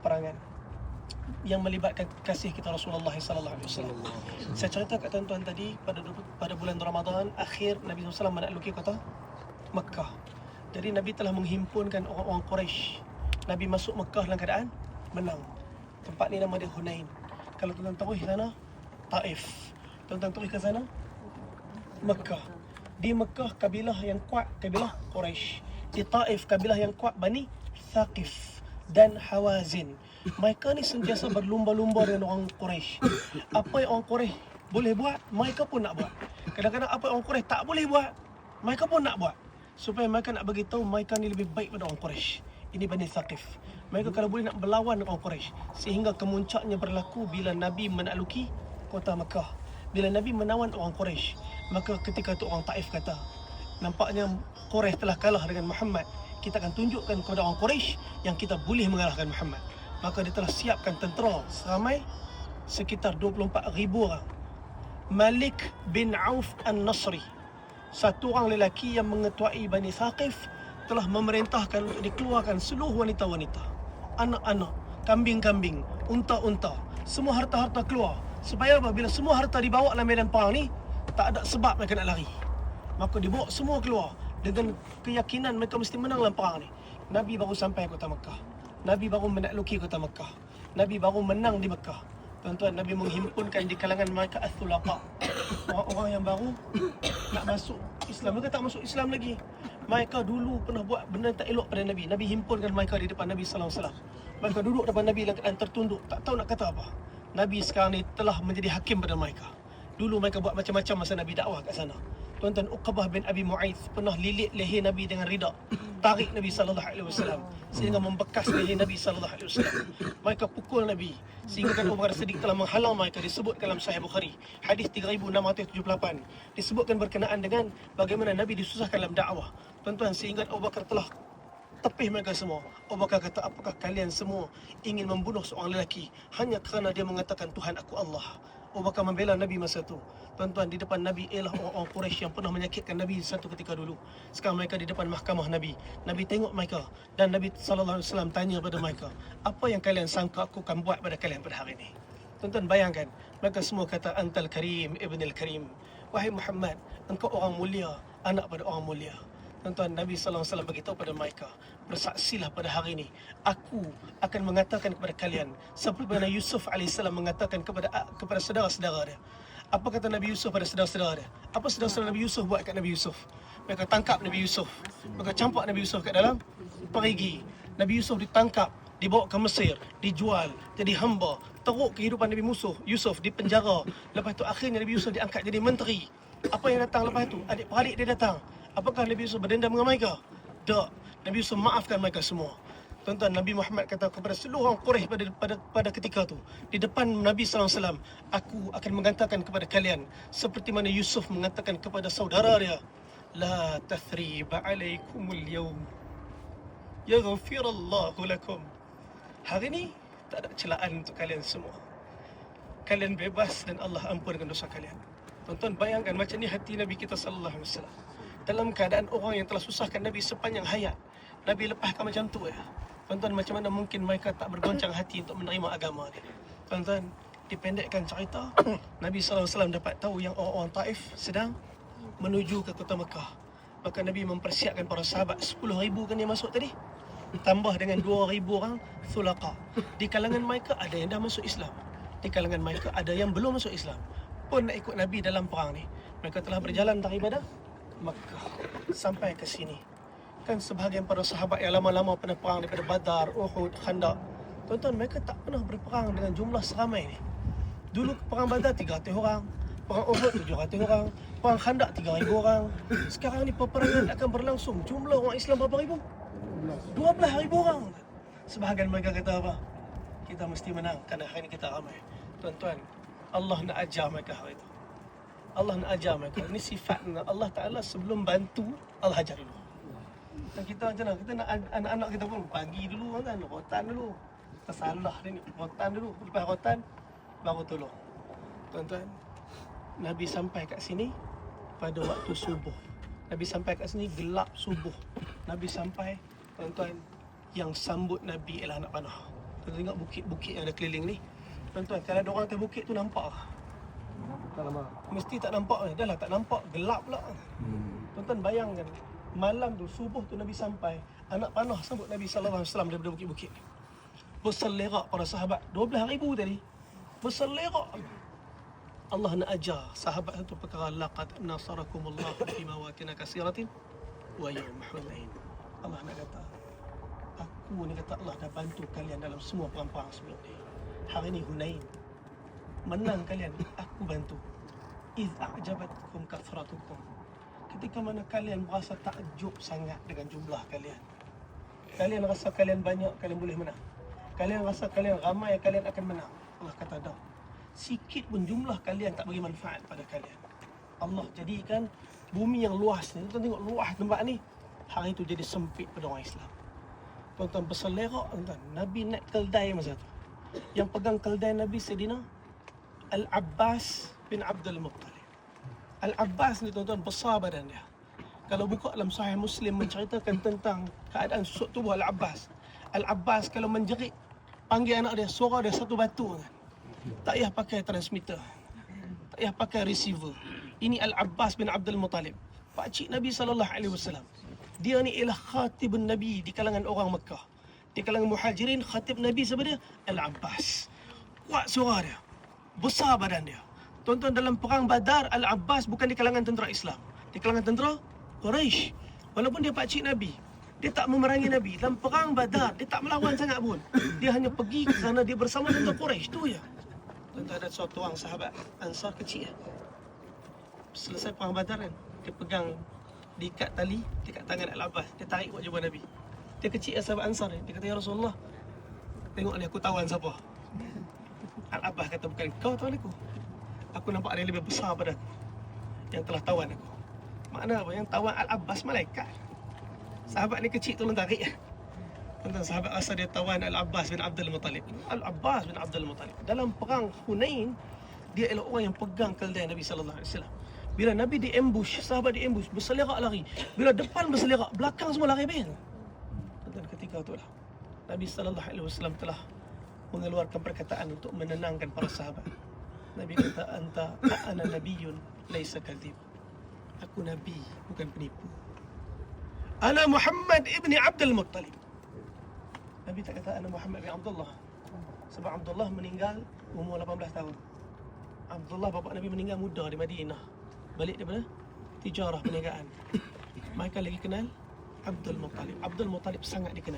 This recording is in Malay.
perangan yang melibatkan kasih kita Rasulullah sallallahu alaihi wasallam. Saya cerita kat tuan-tuan tadi pada pada bulan Ramadan akhir Nabi SAW menakluki kota Mekah. Jadi Nabi telah menghimpunkan orang-orang Quraisy. Nabi masuk Mekah dalam keadaan menang. Tempat ni nama dia Hunain. Kalau tuan-tuan tahu di sana Taif. Tuan-tuan tahu ke sana Mekah. Di Mekah kabilah yang kuat kabilah Quraisy. Di Taif kabilah yang kuat Bani Thaqif dan Hawazin. Mereka ni sentiasa berlumba-lumba dengan orang Quraisy. Apa yang orang Quraisy boleh buat, mereka pun nak buat. Kadang-kadang apa yang orang Quraisy tak boleh buat, mereka pun nak buat. Supaya mereka nak bagi tahu mereka ni lebih baik pada orang Quraisy. Ini Bani Thaqif. Mereka kalau boleh nak berlawan orang Quraisy sehingga kemuncaknya berlaku bila Nabi menakluki kota Mekah. Bila Nabi menawan orang Quraisy, maka ketika itu orang Taif kata, nampaknya Quraisy telah kalah dengan Muhammad. Kita akan tunjukkan kepada orang Quraisy yang kita boleh mengalahkan Muhammad. Maka dia telah siapkan tentera seramai sekitar 24 ribu orang. Malik bin Auf An-Nasri, satu orang lelaki yang mengetuai Bani Thaqif telah memerintahkan untuk dikeluarkan seluruh wanita-wanita, anak-anak, kambing-kambing, unta-unta, semua harta-harta keluar. Supaya apabila semua harta dibawa dalam medan perang ni, tak ada sebab mereka nak lari. Maka dibawa semua keluar dengan keyakinan mereka mesti menang dalam perang ni. Nabi baru sampai kota Mekah. Nabi baru menakluki kota Mekah. Nabi baru menang di Mekah. Tuan-tuan, Nabi menghimpunkan di kalangan mereka Athulaqa. Orang-orang yang baru nak masuk Islam. Mereka tak masuk Islam lagi. Mereka dulu pernah buat benda tak elok pada Nabi. Nabi himpunkan mereka di depan Nabi SAW. Mereka duduk depan Nabi keadaan tertunduk. Tak tahu nak kata apa. Nabi sekarang ni telah menjadi hakim pada mereka. Dulu mereka buat macam-macam masa Nabi dakwah kat sana. Tuan-tuan Uqbah bin Abi Mu'aith pernah lilit leher Nabi dengan rida. Tarik Nabi sallallahu alaihi wasallam sehingga membekas leher Nabi sallallahu alaihi wasallam. Mereka pukul Nabi sehingga kan Umar Siddiq telah menghalang mereka disebut dalam Sahih Bukhari hadis 3678 disebutkan berkenaan dengan bagaimana Nabi disusahkan dalam dakwah. Tuan-tuan sehingga Abu Bakar telah tepih mereka semua. Abu Bakar kata, apakah kalian semua ingin membunuh seorang lelaki hanya kerana dia mengatakan Tuhan aku Allah. Abu Bakar membela Nabi masa tu. Tuan-tuan, di depan Nabi ialah orang-orang Quraisy yang pernah menyakitkan Nabi satu ketika dulu. Sekarang mereka di depan mahkamah Nabi. Nabi tengok mereka dan Nabi wasallam tanya pada mereka, "Apa yang kalian sangka aku akan buat pada kalian pada hari ini?" Tuan-tuan bayangkan, mereka semua kata Antal Karim, Ibn Al-Karim. Wahai Muhammad, engkau orang mulia, anak pada orang mulia. Tuan-tuan, Nabi SAW beritahu pada mereka, bersaksilah pada hari ini, aku akan mengatakan kepada kalian, seperti mana Yusuf AS mengatakan kepada kepada saudara-saudara dia. Apa kata Nabi Yusuf pada saudara-saudara dia? Apa saudara-saudara Nabi Yusuf buat kat Nabi Yusuf? Mereka tangkap Nabi Yusuf. Mereka campak Nabi Yusuf kat dalam perigi. Nabi Yusuf ditangkap, dibawa ke Mesir, dijual, jadi hamba, teruk kehidupan Nabi Yusuf, Yusuf di penjara. Lepas tu akhirnya Nabi Yusuf diangkat jadi menteri. Apa yang datang lepas tu? Adik-beradik dia datang. Apakah Nabi Yusuf berdendam dengan mereka? Tak. Nabi Yusuf maafkan mereka semua. Tuan-tuan, Nabi Muhammad kata kepada seluruh orang Quraisy pada, pada pada ketika tu, di depan Nabi SAW, aku akan mengatakan kepada kalian seperti mana Yusuf mengatakan kepada saudara dia, La tathriba alaikumul yawm. Yaghfirallahu lakum. Hari ini tak ada celaan untuk kalian semua. Kalian bebas dan Allah ampunkan dosa kalian. Tuan-tuan bayangkan macam ni hati Nabi kita sallallahu alaihi wasallam. Dalam keadaan orang yang telah susahkan Nabi sepanjang hayat. Nabi lepaskan macam tu ya. Tuan-tuan macam mana mungkin mereka tak bergoncang hati untuk menerima agama dia. Tuan-tuan, dipendekkan cerita, Nabi SAW dapat tahu yang orang-orang Taif sedang menuju ke kota Mekah. Maka Nabi mempersiapkan para sahabat 10 ribu kan yang masuk tadi. Tambah dengan 2 ribu orang thulaqa. Di kalangan mereka ada yang dah masuk Islam. Di kalangan mereka ada yang belum masuk Islam. Pun nak ikut Nabi dalam perang ni. Mereka telah berjalan daripada Mekah sampai ke sini. Kan sebahagian para sahabat yang lama-lama pernah perang daripada Badar, Uhud, Khandaq. Tuan-tuan, mereka tak pernah berperang dengan jumlah seramai ni. Dulu perang Badar 300 orang, perang Uhud 700 orang, perang Khandaq 3000 orang. Sekarang ni peperangan akan berlangsung. Jumlah orang Islam berapa ribu? 12 ribu orang. Sebahagian mereka kata apa? Kita mesti menang kerana hari ini kita ramai. Tuan-tuan, Allah nak ajar mereka hari itu. Allah nak ajar mereka. Ini sifat Allah Ta'ala sebelum bantu, Allah ajar dulu. Dan kita macam mana? Kita nak anak-anak kita pun pagi dulu kan, rotan dulu. Kita salah dia ni, rotan dulu. Lepas rotan, baru tolong. Tuan-tuan, Nabi sampai kat sini pada waktu subuh. Nabi sampai kat sini gelap subuh. Nabi sampai, tuan-tuan, yang sambut Nabi ialah anak panah. Kita tengok bukit-bukit yang ada keliling ni. Tuan-tuan, kalau ada orang atas bukit tu nampak. Tak lama. Mesti tak nampak ni. Dah lah tak nampak, gelap pula. Hmm. Tuan-tuan bayangkan malam tu subuh tu Nabi sampai anak panah sambut Nabi sallallahu alaihi wasallam daripada bukit-bukit. Berselerak para sahabat 12000 tadi. Berselerak. Allah nak ajar sahabat satu perkara laqad nasarakumullah fi mawatin katsiratin wa yawm hunain. Allah nak kata aku ni kata Allah dah bantu kalian dalam semua perang-perang sebelum ni. Hari ni Hunain. Menang kalian, aku bantu. Iz a'jabatkum kathratukum. Ketika mana kalian merasa takjub sangat dengan jumlah kalian. Kalian rasa kalian banyak, kalian boleh menang. Kalian rasa kalian ramai, kalian akan menang. Allah kata dah. Sikit pun jumlah kalian tak bagi manfaat pada kalian. Allah jadikan bumi yang luas ni. Tuan tengok luas tempat ni. Hari itu jadi sempit pada orang Islam. Tuan-tuan berselerak tuan-tuan. Nabi naik keldai masa tu. Yang pegang keldai Nabi Sayyidina Al-Abbas bin Abdul Muttalib. Al-Abbas ni tuan-tuan besar badan dia. Kalau buka dalam sahih Muslim menceritakan tentang keadaan susuk tubuh Al-Abbas. Al-Abbas kalau menjerit panggil anak dia suara dia satu batu kan. Tak payah pakai transmitter. Tak payah pakai receiver. Ini Al-Abbas bin Abdul Muttalib. Pak cik Nabi sallallahu alaihi wasallam. Dia ni ialah khatibun Nabi di kalangan orang Mekah. Di kalangan muhajirin khatib Nabi siapa dia? Al-Abbas. Kuat suara dia. Besar badan dia. Tuan-tuan dalam perang Badar Al-Abbas bukan di kalangan tentera Islam. Di kalangan tentera Quraisy. Walaupun dia pakcik Nabi, dia tak memerangi Nabi. Dalam perang Badar dia tak melawan sangat pun. Dia hanya pergi ke sana dia bersama tentera Quraisy tu ya. Tuan-tuan ada suatu orang sahabat Ansar kecil. Selesai perang Badar kan, dia pegang diikat tali dekat tangan Al-Abbas. Dia tarik buat jubah Nabi. Dia kecil ya sahabat Ansar. Dia kata, Ya Rasulullah, tengok ni aku tawan siapa. Al-Abbas kata, bukan kau tawan aku. Aku nampak ada yang lebih besar pada aku. Yang telah tawan aku. Makna apa? Yang tawan Al-Abbas malaikat. Sahabat ni kecil tolong tarik. Tentang sahabat rasa dia tawan Al-Abbas bin Abdul Muttalib. Al-Abbas bin Abdul Muttalib. Dalam perang Hunain, dia ialah orang yang pegang keldai Nabi wasallam. Bila Nabi di ambush, sahabat di ambush, berselerak lari. Bila depan berselerak, belakang semua lari ben. Dan ketika itulah Nabi sallallahu alaihi wasallam telah mengeluarkan perkataan untuk menenangkan para sahabat. Nabi kata anta ana nabiyyun laisa kadhib. Aku nabi bukan penipu. Ana Muhammad ibni Abdul Muttalib. Nabi tak kata ana Muhammad bin Abdullah. Sebab Abdullah meninggal umur 18 tahun. Abdullah bapa Nabi meninggal muda di Madinah. Balik daripada tijarah perniagaan. Mereka lagi kenal Abdul Muttalib. Abdul Muttalib sangat dikenal.